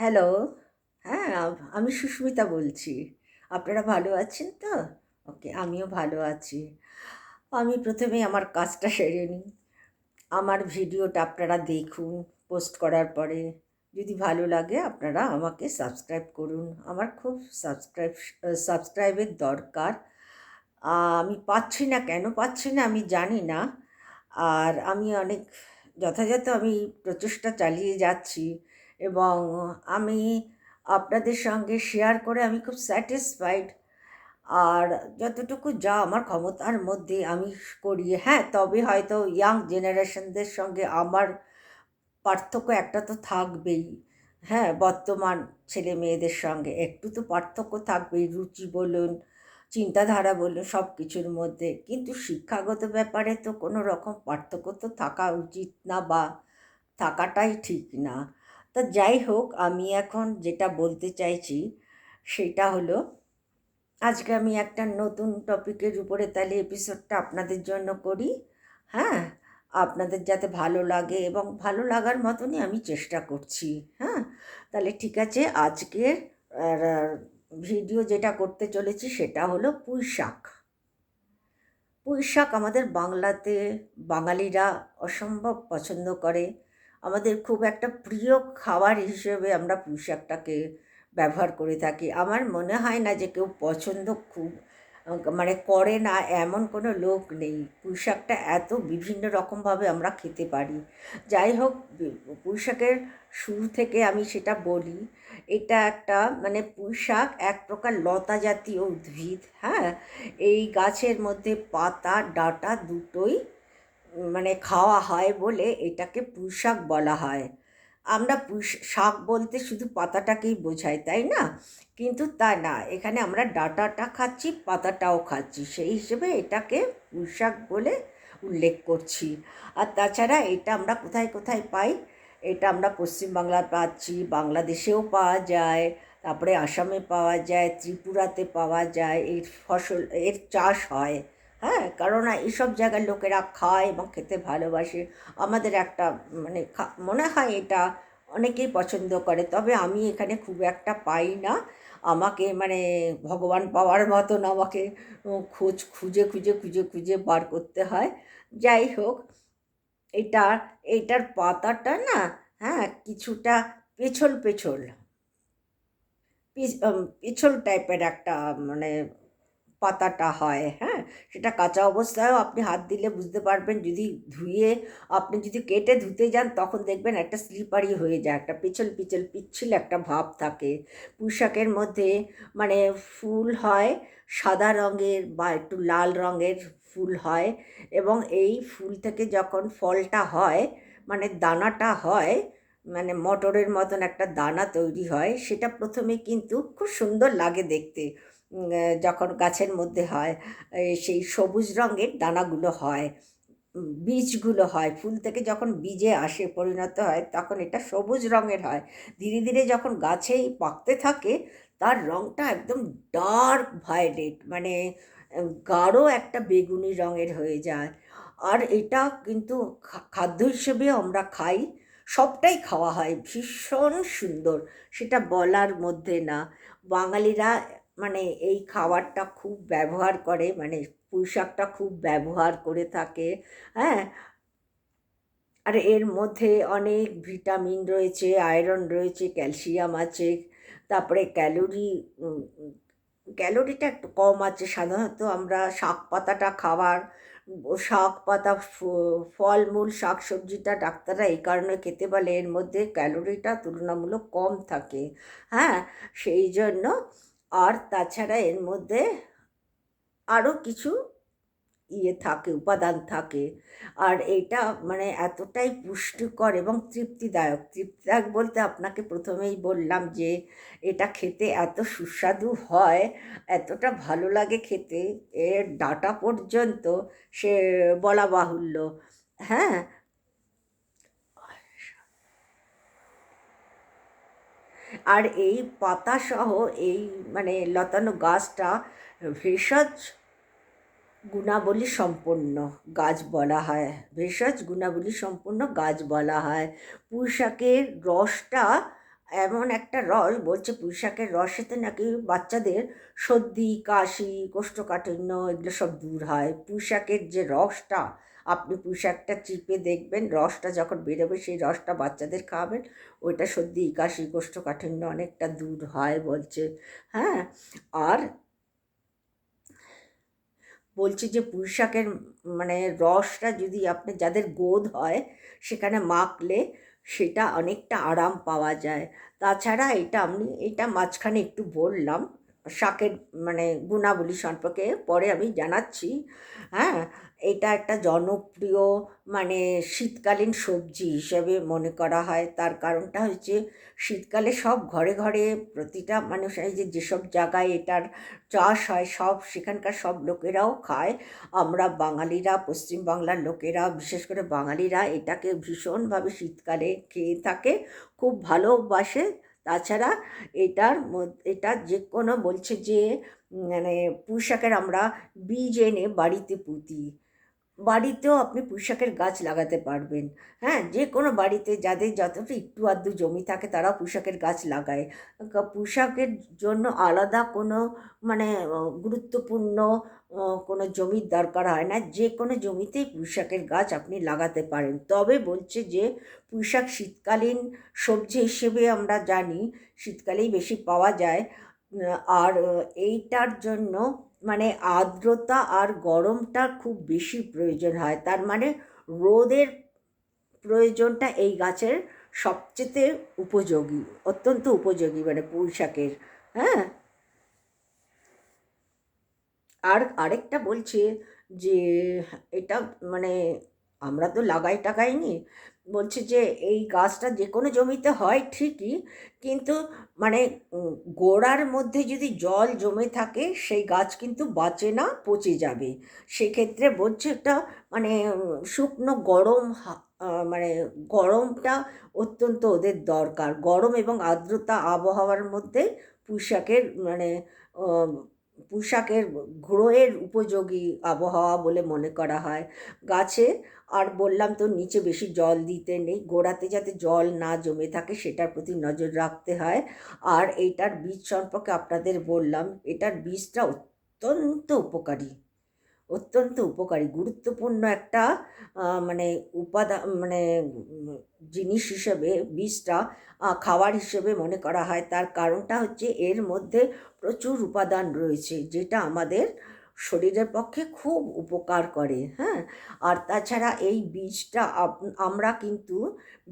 Hello হ্যাঁ আমি সুস্মিতা বলছি। আপনারা ভালো আছেন তো? ওকে, আমিও ভালো আছি। আমি প্রথমে আমার কাজটা সেরে নিই। আমার ভিডিওটা আপনারা দেখুন, পোস্ট করার পরে। যদি ভালো লাগে, আপনারা আমাকে সাবস্ক্রাইব করুন। আমার খুব সাবস্ক্রাইব, সাবস্ক্রাইবের দরকার। আমি পাচ্ছি না, কেন পাচ্ছি না আমি জানি না। আর আমি অনেক, যথাযথ আমি প্রচেষ্টা চালিয়ে যাচ্ছি। এবং আমি আপনাদের সঙ্গে শেয়ার করে আমি খুব স্যাটিসফাইড আর যতটুকু যা আমার ক্ষমতার মধ্যে আমি করি হ্যাঁ তবে হয়তো ইয়াং জেনারেশনদের সঙ্গে আমার পার্থক্য একটা তো থাকবেই। হ্যাঁ বর্তমান ছেলে মেয়েদের সঙ্গে একটু তো পার্থক্য থাকবেই, রুচি বলুন, চিন্তাধারা বলুন সব কিছুর মধ্যে। কিন্তু শিক্ষাগত ব্যাপারে তো কোনো রকম পার্থক্য তো থাকা উচিত না বা থাকাটাই ঠিক না। তা যাই হোক, আমি এখন যেটা বলতে চাইছি সেটা হলো, আজকে আমি একটা নতুন টপিকের উপরে তাহলে এপিসোডটা আপনাদের জন্য করি। হ্যাঁ? আপনাদের যাতে ভালো লাগে এবং ভালো লাগার মতনই আমি চেষ্টা করছি। হ্যাঁ? তাহলে ঠিক আছে আজকের ভিডিও যেটা করতে চলেছি সেটা হলো পুঁই শাক। পুঁই শাক আমাদের বাংলাতে বাঙালিরা অসম্ভব পছন্দ করে। আমাদের খুব একটা প্রিয় খাবার হিসেবে আমরা পুঁই শাকটাকে ব্যবহার করে থাকি। আমার মনে হয় না যে কেউ পছন্দ খুব মানে করে না, এমন কোনো লোক নেই। পুঁই শাকটা এত বিভিন্ন রকমভাবে আমরা খেতে পারি। যাই হোক পুঁই শাকের শুরু থেকে আমি সেটা বলি, এটা একটা মানে পুঁই শাক এক প্রকার লতা জাতীয় উদ্ভিদ হ্যাঁ? এই গাছের মধ্যে পাতা, ডাঁটা দুটোই মানে খাওয়া হয় বলে এটাকে পুঁই শাক বলা হয়। আমরা পুঁই শাক বলতে শুধু পাতাটাকেই বোঝাই, তাই না? কিন্তু তা না, এখানে আমরা ডাঁটাটা খাচ্ছি, পাতাটাও খাচ্ছি। সেই হিসেবে এটাকে পুঁই শাক বলে উল্লেখ করছি। আর তাছাড়া এটা আমরা কোথায় কোথায় পাই? এটা আমরা পশ্চিমবাংলায় পাচ্ছি, বাংলাদেশেও পাওয়া যায়, তারপরে আসামে পাওয়া যায়, ত্রিপুরাতে পাওয়া যায়, এর ফসল, এর চাষ হয়। হ্যাঁ কারণ এইসব জায়গার লোকেরা খায় এবং খেতে ভালোবাসে। আমাদের একটা মানে মনে হয় এটা অনেকেই পছন্দ করে, তবে আমি এখানে খুব একটা পাই না। আমাকে মানে ভগবান পাওয়ার মতন আমাকে খোঁজ, খুঁজে খুঁজে খুঁজে খুঁজে বার করতে হয়। যাই হোক, এটা এইটার পাতাটা না হ্যাঁ কিছুটা পেছল পেছল পিছ- পিছল টাইপের একটা মানে পাতাটা হয় হ্যাঁ? সেটা কাঁচা অবস্থায়ও আপনি হাত দিলে বুঝতে পারবেন, যদি ধুয়ে, আপনি যদি কেটে ধুতে যান, তখন দেখবেন একটা স্লিপারি হয়ে যায়, একটা পিছল পিছল পিচ্ছিল একটা ভাব থাকে। পুঁশাকের মধ্যে মানে ফুল হয়, সাদা রঙের বা একটু লাল রঙের ফুল হয় এবং এই ফুল থেকে যখন ফলটা হয় মানে দানাটা হয় মানে মটরের মতন একটা দানা তৈরি হয়, সেটা প্রথমে কিন্তু খুব সুন্দর লাগে দেখতে। যখন গাছের মধ্যে হয় সেই সবুজ রঙের দানাগুলো হয় বীজগুলো হয়, ফুল থেকে যখন বীজে আসে, পরিণত হয়, তখন এটা সবুজ রঙের হয়। ধীরে ধীরে যখন গাছেই পাকতে থাকে, তার রঙটা একদম ডার্ক ভায়োলেট মানে গাঢ় একটা বেগুনি রঙের হয়ে যায়। আর এটা কিন্তু খাদ্য হিসেবেও আমরা খাই, সবটাই খাওয়া হয়, ভীষণ সুন্দর, সেটা বলার মধ্যে না। বাঙালিরা মানে এই খাবারটা খুব ব্যবহার করে মানে পুঁই শাকটা খুব ব্যবহার করে থাকে হ্যাঁ? আর এর মধ্যে অনেক ভিটামিন রয়েছে, আয়রন রয়েছে, ক্যালসিয়াম আছে, তারপরে ক্যালোরি ক্যালোরিটা একটু কম আছে। সাধারণত আমরা শাক পাতাটা খাবার শাক পাতা ফলমূল শাক সবজিটা ডাক্তাররা এই কারণে খেতে বলে, এর মধ্যে ক্যালোরিটা তুলনামূলক কম থাকে হ্যাঁ? সেই জন্য আর তাছাড়া এর মধ্যে আরও কিছু ইয়ে থাকে, উপাদান থাকে। আর এটা মানে এতটাই পুষ্টিকর এবং তৃপ্তিদায়ক। তৃপ্তিদায়ক বলতে আপনাকে প্রথমেই বললাম যে এটা খেতে এত সুস্বাদু হয়, এতটা ভালো লাগে খেতে, এর ডাটা পর্যন্ত সে বলা বাহুল্য। হ্যাঁ? আর এই পাতাসহ এই মানে লতানো গাছটা ভেষজ গুণাবলী সম্পন্ন গাছ বলা হয়। ভেষজ গুণাবলী সম্পন্ন গাছ বলা হয়। পুঁই শাকের রসটা এমন একটা রস, বলছে পুঁই শাকের রসেতে নাকি বাচ্চাদের সর্দি, কাশি, কোষ্ঠকাঠিন্য এগুলো সব দূর হয়। পুঁই শাকের যে রসটা আপনি পুঁই শাকটা চিপে দেখবেন, রসটা যখন বেরোবে সেই রসটা বাচ্চাদের খাওয়াবেন। ওইটা সর্দি, কাশি, কোষ্ঠকাঠিন্য অনেকটা দূর হয় বলছে। হ্যাঁ? আর বলছে যে পুঁই শাকের মানে রসটা যদি আপনি, যাদের গোদ হয় সেখানে মাখলে সেটা অনেকটা আরাম পাওয়া যায়। তাছাড়া এটা আমি এটা মাঝখানে একটু বললাম শাকের মানে গুণাবলী সম্পর্কে পরে আমি জানাচ্ছি। হ্যাঁ এটা একটা জনপ্রিয় মানে শীতকালীন সবজি হিসেবে মনে করা হয়। তার কারণটা হচ্ছে শীতকালে সব ঘরে ঘরে প্রতিটা মানুষ এই যে যেসব জায়গায় এটার চাষ হয়, সব সেখানকার সব লোকেরাও খায়। আমরা বাঙালিরা পশ্চিমবাংলার লোকেরা, বিশেষ করে বাঙালিরা এটাকে ভীষণভাবে শীতকালে খেয়ে থাকে। খুব ভালোবাসে। তাছাড়া এটার এটা যে কোনো বলছে যে মানে পুঁই আমরা বীজ এনে বাড়িতে পুঁতি। বাড়িতেও আপনি পুঁইশাকের গাছ লাগাতে পারবেন। হ্যাঁ যে কোনো বাড়িতে যাদের যতটা একটু আধটু জমি থাকে তারাও পুঁইশাকের গাছ লাগায়। পুঁইশাকের জন্য আলাদা কোনো মানে গুরুত্বপূর্ণ কোনো জমির দরকার হয় না। যে কোনো জমিতেই পুঁইশাকের গাছ আপনি লাগাতে পারেন। তবে বলছে যে, পুঁইশাক শীতকালীন সবজি হিসেবে আমরা জানি, শীতকালেই বেশি পাওয়া যায়। আর এইটার জন্য মানে আর্দ্রতা আর গরমটা খুব বেশি প্রয়োজন হয়। তার মানে রোদের প্রয়োজনটা এই গাছের সবচেয়ে উপযোগী, অত্যন্ত উপযোগী মানে পুঁই শাকের হ্যাঁ? আর আরেকটা বলছে যে, এটা মানে আমরা তো লাগাই টাকাইনি বলছে যে, এই গাছটা যে কোনো জমিতে হয় ঠিকই, কিন্তু মানে গোড়ার মধ্যে যদি জল জমে থাকে, সেই গাছ কিন্তু বাঁচে না, পচে যাবে। সেক্ষেত্রে বলছে একটা মানে শুকনো গরম মানে গরমটা অত্যন্ত ওদের দরকার। গরম এবং আর্দ্রতা আবহাওয়ার মধ্যে পুঁশাকের মানে পোশাকের গ্রোয়ের উপযোগী আবহাওয়া বলে মনে করা হয়। গাছে, আর বললাম তো নিচে বেশি জল দিতে নেই, গোড়াতে যাতে জল না জমে থাকে সেটার প্রতি নজর রাখতে হয়। আর এইটার বীজ সম্পর্কে আপনাদের বললাম, এটার বীজটা অত্যন্ত উপকারী। অত্যন্ত উপকারী, গুরুত্বপূর্ণ একটা মানে উপাদান মানে জিনিস হিসেবে বীজটা খাবার হিসেবে মনে করা হয়। তার কারণটা হচ্ছে এর মধ্যে প্রচুর উপাদান রয়েছে, যেটা আমাদের শরীরের পক্ষে খুব উপকার করে হ্যাঁ? আর তাছাড়া এই বীজটা আমরা কিন্তু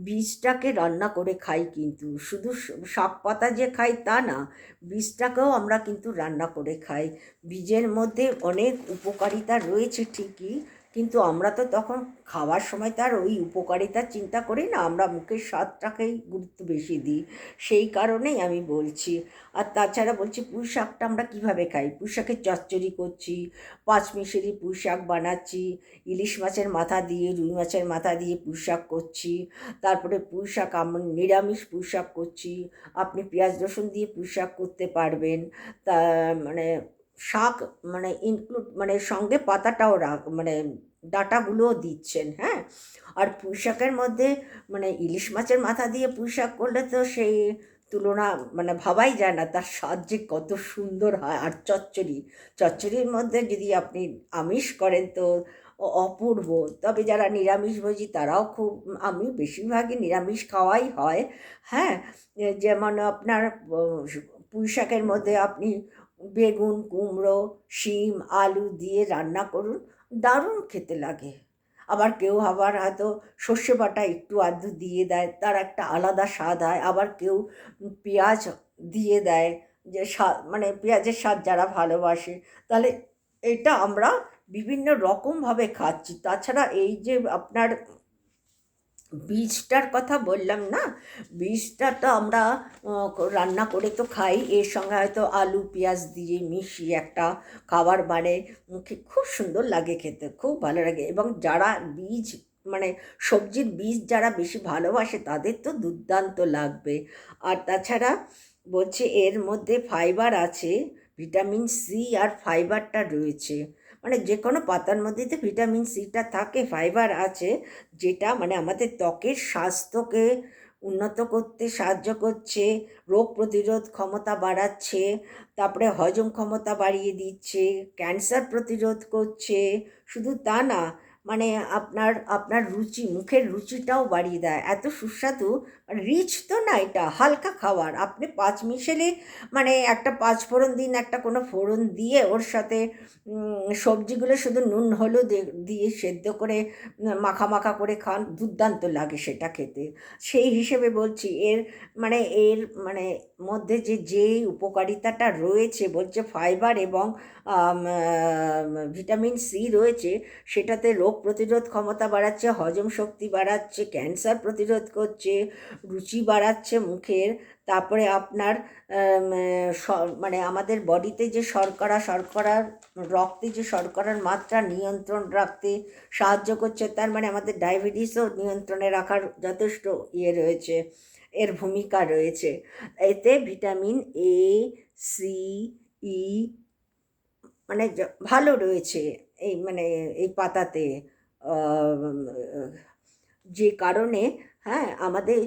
বীজটাকে রান্না করে খাই কিন্তু, শুধু শাক পাতা যে খাই তা না, বীজটাকেও আমরা কিন্তু রান্না করে খাই। বীজের মধ্যে অনেক উপকারিতা রয়েছে ঠিকই কিন্তু আমরা তো তখন খাওয়ার সময় তার ওই উপকারিতার চিন্তা করি না, আমরা মুখের স্বাদটাকেই গুরুত্ব বেশি দিই। সেই কারণেই আমি বলছি। আর তাছাড়া বলছি, পুঁই শাকটা আমরা কীভাবে খাই? পুঁই শাকের চচ্চড়ি করছি, পাঁচমিশালি পুঁই শাক বানাচ্ছি, ইলিশ মাছের মাথা দিয়ে, রুই মাছের মাথা দিয়ে পুঁই শাক করছি, তারপরে পুঁই শাক আমরা নিরামিষ পুঁই শাক করছি, আপনি পেঁয়াজ রসুন দিয়ে পুঁই শাক করতে পারবেন। তা মানে শাক মানে ইনক্লুড মানে সঙ্গে পাতাটাও রাখ মানে ডাটাগুলোও দিচ্ছেন হ্যাঁ? আর পুঁই শাকের মধ্যে মানে ইলিশ মাছের মাথা দিয়ে পুঁই শাক করলে তো সেই তুলনা মানে ভাবাই যায় না, তার স্বাদ যে কত সুন্দর হয়। আর চচ্চড়ি, চচ্চড়ির মধ্যে যদি আপনি আমিষ করেন তো অপূর্ব। তবে যারা নিরামিষ নিরামিষভোজী তারাও খুব, আমি বেশিরভাগই নিরামিষ খাওয়াই হয় হ্যাঁ? যেমন আপনার পুঁই শাকের মধ্যে আপনি বেগুন, কুমড়ো, শিম, আলু দিয়ে রান্না করুন। দারুণ খেতে লাগে। আবার কেউ আবার হয়তো সর্ষে বাটা একটু আধটু দিয়ে দেয়, তার একটা আলাদা স্বাদ হয়। আবার কেউ পেঁয়াজ দিয়ে দেয়, যে স্বাদ মানে পেঁয়াজের স্বাদ যারা ভালোবাসে, তাহলে এটা আমরা বিভিন্ন রকমভাবে খাচ্ছি। তাছাড়া এই যে আপনার বীজটার কথা বললাম না? বীজটা তো আমরা রান্না করে তো খাই। এর সঙ্গে হয়তো আলু, পেঁয়াজ দিয়ে মিশিয়ে একটা খাবার মানে খুব সুন্দর লাগে খেতে, খুব ভালো লাগে। এবং যারা বীজ মানে সবজির বীজ যারা বেশি ভালোবাসে, তাদের তো দুর্দান্ত লাগবে। আর তাছাড়া বলছে, এর মধ্যে ফাইবার আছে ভিটামিন সি আর ফাইবারটা রয়েছে। মানে যে কোনো পাতার মধ্যে তো ভিটামিন সিটা থাকে, ফাইবার আছে, যেটা মানে আমাদের ত্বকের স্বাস্থ্যকে উন্নত করতে সাহায্য করছে, রোগ প্রতিরোধ ক্ষমতা বাড়াচ্ছে, তারপরে হজম ক্ষমতা বাড়িয়ে দিচ্ছে, ক্যান্সার প্রতিরোধ করছে, শুধু তা না মানে আপনার আপনার রুচি, মুখের রুচিটাও বাড়িয়ে দেয়। এত সুস্বাদু রিচ তো না এটা, হালকা খাবার। আপনি পাঁচ মিশেলে মানে একটা পাঁচ ফোড়ন দিন, একটা কোনো ফোড়ন দিয়ে ওর সাথে সবজিগুলো শুধু নুন, হলুদ দিয়ে সেদ্ধ করে মাখা মাখা করে খান, দুর্দান্ত লাগে সেটা খেতে। সেই হিসেবে বলছি, এর মানে এর মানে মধ্যে যে যেই উপকারিতাটা রয়েছে, বলছে ফাইবার এবং ভিটামিন সি রয়েছে, সেটাতে রোগ প্রতিরোধ ক্ষমতা বাড়াচ্ছে, হজম শক্তি বাড়াচ্ছে, ক্যান্সার প্রতিরোধ করছে, রুচি বাড়াচ্ছে মুখের। তারপরে আপনার মানে আমাদের বডিতে যে শর্করা শর্করার রক্তে যে শর্করার মাত্রা নিয়ন্ত্রণ রাখতে সাহায্য করছে, তার মানে আমাদের ডায়াবেটিসও নিয়ন্ত্রণে রাখার যথেষ্ট ইয়ে রয়েছে, এর ভূমিকা রয়েছে। এতে ভিটামিন এ, সি, ই মানে ভালো রয়েছে। এই মানে এই পাতাতে যে কারণে হ্যাঁ আমাদের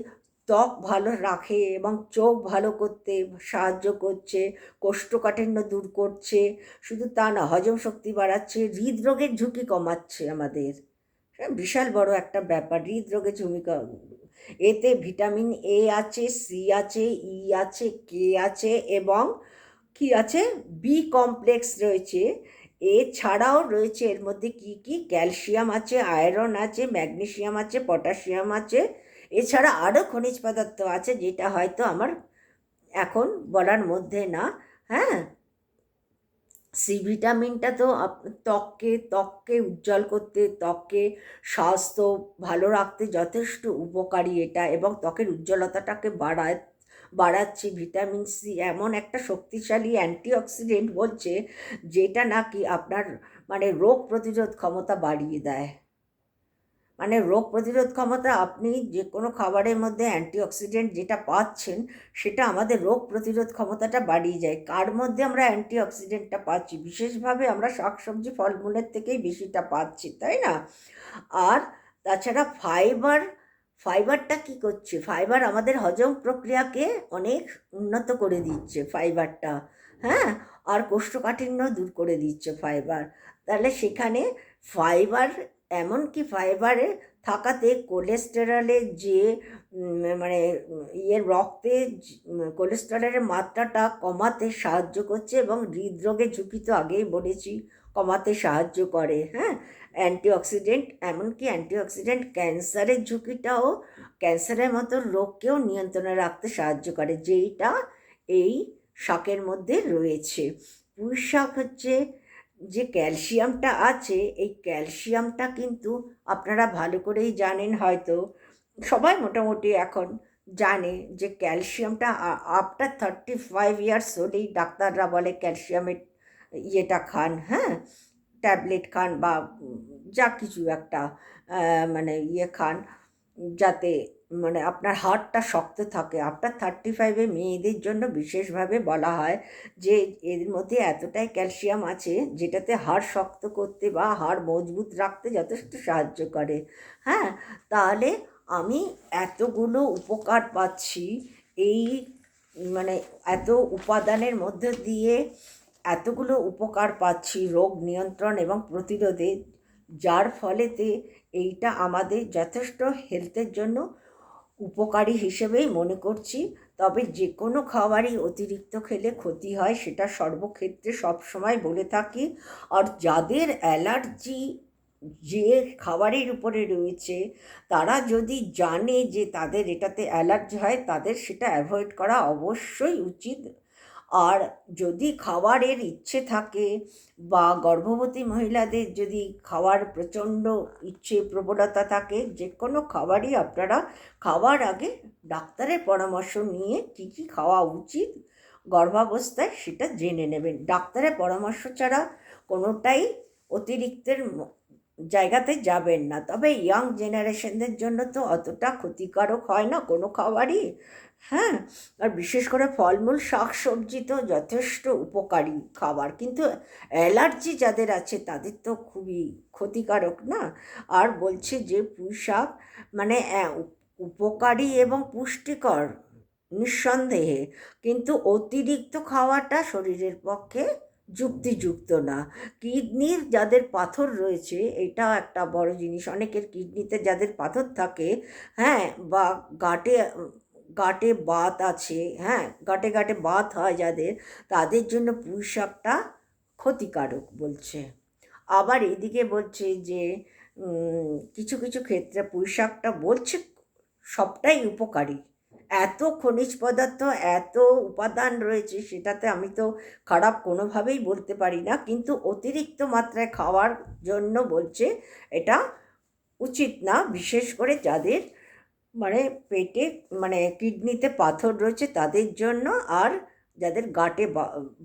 ত্বক ভালো রাখে এবং চোখ ভালো করতে সাহায্য করছে, কোষ্ঠকাঠিন্য দূর করছে, শুধু তা না, হজম শক্তি বাড়াচ্ছে, হৃদরোগের ঝুঁকি কমাচ্ছে আমাদের। হ্যাঁ বিশাল বড় একটা ব্যাপার, হৃদরোগের ঝুঁকি এতে ভিটামিন এ আছে সি আছে ই আছে কে আছে এবং কি আছে? বি কমপ্লেক্স রয়েছে। এছাড়াও রয়েছে, এর মধ্যে কি কি? ক্যালসিয়াম আছে, আয়রন আছে ম্যাগনেশিয়াম আছে, পটাশিয়াম আছে। এছাড়া আরও খনিজ পদার্থ আছে যেটা হয়তো আমার এখন বলার মধ্যে না। হ্যাঁ? সি ভিটামিনটা তো ত্বককে ত্বককে উজ্জ্বল করতে, ত্বককে স্বাস্থ্য ভালো রাখতে যথেষ্ট উপকারী এটা এবং ত্বকের উজ্জ্বলতাটাকে বাড়ায় বাড়াচ্ছে। ভিটামিন সি এমন একটা শক্তিশালী অ্যান্টিঅক্সিডেন্ট বলছে, যেটা নাকি আপনার মানে রোগ প্রতিরোধ ক্ষমতা বাড়িয়ে দেয়। মানে রোগ প্রতিরোধ ক্ষমতা আপনি যে কোনো খাবারের মধ্যে অ্যান্টিঅক্সিডেন্ট যেটা পাচ্ছেন, সেটা আমাদের রোগ প্রতিরোধ ক্ষমতাটা বাড়িয়ে যায়। কার মধ্যে আমরা অ্যান্টিঅক্সিডেন্টটা পাচ্ছি? বিশেষভাবে আমরা শাকসবজি ফলমূলের থেকেই বেশিটা পাচ্ছি, তাই না? আর তাছাড়া ফাইবার ফাইবারটা কি করছে? ফাইবার আমাদের হজম প্রক্রিয়াকে অনেক উন্নত করে দিচ্ছে ফাইবারটা হ্যাঁ? আর কোষ্ঠকাঠিন্য দূর করে দিচ্ছে ফাইবার। তাহলে সেখানে ফাইবার, এমনকি ফাইবারে থাকাতে কোলেস্টেরলের যে মানে ইয়ের রক্তে কোলেস্টেরলের মাত্রাটা কমাতে সাহায্য করছে এবং হৃদরোগের ঝুঁকি তো আগেই বলেছি কমাতে সাহায্য করে হ্যাঁ? অ্যান্টিঅক্সিডেন্ট, এমনকি অ্যান্টিঅক্সিডেন্ট ক্যান্সারের ঝুঁকিটাও ক্যান্সারের মতো রোগকেও নিয়ন্ত্রণে রাখতে সাহায্য করে, যেইটা এই শাকের মধ্যে রয়েছে। পুঁই শাক হচ্ছে যে ক্যালসিয়ামটা আছে, এই ক্যালসিয়ামটা কিন্তু আপনারা ভালো করেই জানেন হয়তো, সবাই মোটামুটি এখন জানে যে ক্যালসিয়ামটা আফটার থার্টি ফাইভ ইয়ার্স হলেই ডাক্তাররা বলে ক্যালসিয়ামের ইয়েটা খান হ্যাঁ? ট্যাবলেট খান বা যা কিছু একটা মানে ইয়ে খান যাতে মানে আপনার হাড়টা শক্ত থাকে। আফটার থার্টি ফাইভে মেয়েদের জন্য বিশেষভাবে বলা হয় যে, এর মধ্যে এতটাই ক্যালসিয়াম আছে যেটাতে হাড় শক্ত করতে বা হাড় মজবুত রাখতে যথেষ্ট সাহায্য করে হ্যাঁ? তাহলে আমি এতগুলো উপকার পাচ্ছি এই মানে এত উপাদানের মধ্য দিয়ে এতগুলো উপকার পাচ্ছি, রোগ নিয়ন্ত্রণ এবং প্রতিরোধে, যার ফলেতে এইটা আমাদের যথেষ্ট হেলথের জন্য উপকারী হিসেবেই মনে করছি। তবে যে কোনো খাবারই অতিরিক্ত খেলে ক্ষতি হয়, সেটা সর্বক্ষেত্রে সবসময় বলে থাকি। আর যাদের অ্যালার্জি যে খাবারের উপরে রয়েছে, তারা যদি জানে যে তাদের এটাতে অ্যালার্জি হয়, তাদের সেটা অ্যাভয়েড করা অবশ্যই উচিত। আর যদি খাবারের ইচ্ছে থাকে বা গর্ভবতী মহিলাদের যদি খাওয়ার প্রচণ্ড ইচ্ছে প্রবণতা থাকে, যে কোনো খাবারই আপনারা খাওয়ার আগে ডাক্তারের পরামর্শ নিয়ে কী কী খাওয়া উচিত গর্ভাবস্থায় সেটা জেনে নেবেন। ডাক্তারের পরামর্শ ছাড়া কোনোটাই অতিরিক্তের জায়গাতে যাবেন না। তবে ইয়াং জেনারেশনদের জন্য তো অতটা ক্ষতিকারক হয় না, কোনো খাবারই হ্যাঁ আর বিশেষ করে ফলমূল শাক সবজি তো যথেষ্ট উপকারী খাবার। কিন্তু অ্যালার্জি যাদের আছে তাদের তো খুবই ক্ষতিকারক না? আর বলছে যে পুঁই শাক মানে উপকারী এবং পুষ্টিকর নিঃসন্দেহে। কিন্তু অতিরিক্ত খাওয়াটা শরীরের পক্ষে যুক্তিযুক্ত না। কিডনির যাদের পাথর রয়েছে এটা একটা বড় জিনিস। অনেকের কিডনিতে যাদের পাথর থাকে হ্যাঁ বা গাটে গাটে বাত আছে হ্যাঁ গাটে গাটে বাত হয় যাদের, তাদের জন্য পুঁই শাকটা ক্ষতিকারক বলছে। আবার এদিকে বলছে যে কিছু কিছু ক্ষেত্রে পুঁই শাকটা বলছে সবটাই উপকারী। এত খনিজ পদার্থ, এত উপাদান রয়েছে, সেটাতে আমি তো খারাপ কোনোভাবেই বলতে পারি না, কিন্তু অতিরিক্ত মাত্রায় খাওয়ার জন্য বলছে এটা উচিত না, বিশেষ করে যাদের মানে পেটে মানে কিডনিতে পাথর রয়েছে তাদের জন্য আর যাদের গাটে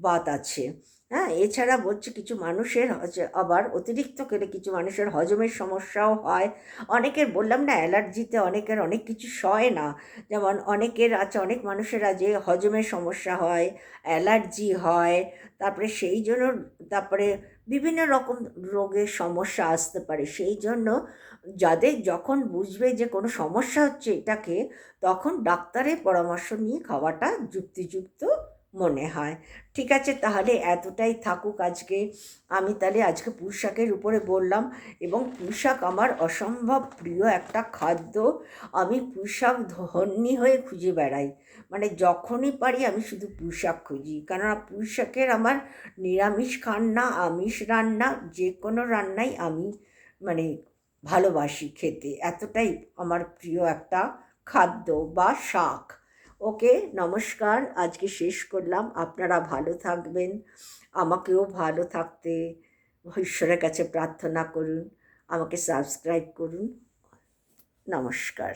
বাত আছে। হ্যাঁ এছাড়া বলছে কিছু মানুষের আবার অতিরিক্ত খেলে কিছু মানুষের হজমের সমস্যাও হয়। অনেকের বললাম না, অ্যালার্জিতে অনেকের অনেক কিছু সয় না। যেমন অনেকের আছে, অনেক মানুষের আছে হজমের সমস্যা হয়, অ্যালার্জি হয়, তারপরে সেই জন্য, তারপরে বিভিন্ন রকম রোগের সমস্যা আসতে পারে। সেই জন্য যাদের যখন বুঝবে যে কোনো সমস্যা হচ্ছে এটাকে, তখন ডাক্তারের পরামর্শ নিয়ে খাওয়াটা যুক্তিযুক্ত মনে হয়। ঠিক আছে, তাহলে এতটাই থাকুক আজকে। আমি তাহলে আজকে পুঁশাকের উপরে বললাম এবং পুঁশাক আমার অসম্ভব প্রিয় একটা খাদ্য। আমি পুঁশাক ধন্যী হয়ে খুঁজে বেড়াই। মানে যখনই পারি আমি শুধু পুঁশাক খুঁজি। কেননা পুঁশাকের আমার নিরামিষ রান্না আমিষ রান্না, যে কোনো রান্নাই আমি মানে ভালোবাসি খেতে। এতটাই আমার প্রিয় একটা খাদ্য বা শাক। ওকে নমস্কার, আজকে শেষ করলাম। আপনারা ভালো থাকবেন, আমাকেও ভালো থাকতে ঈশ্বরের কাছে প্রার্থনা করুন, আমাকে সাবস্ক্রাইব করুন। নমস্কার।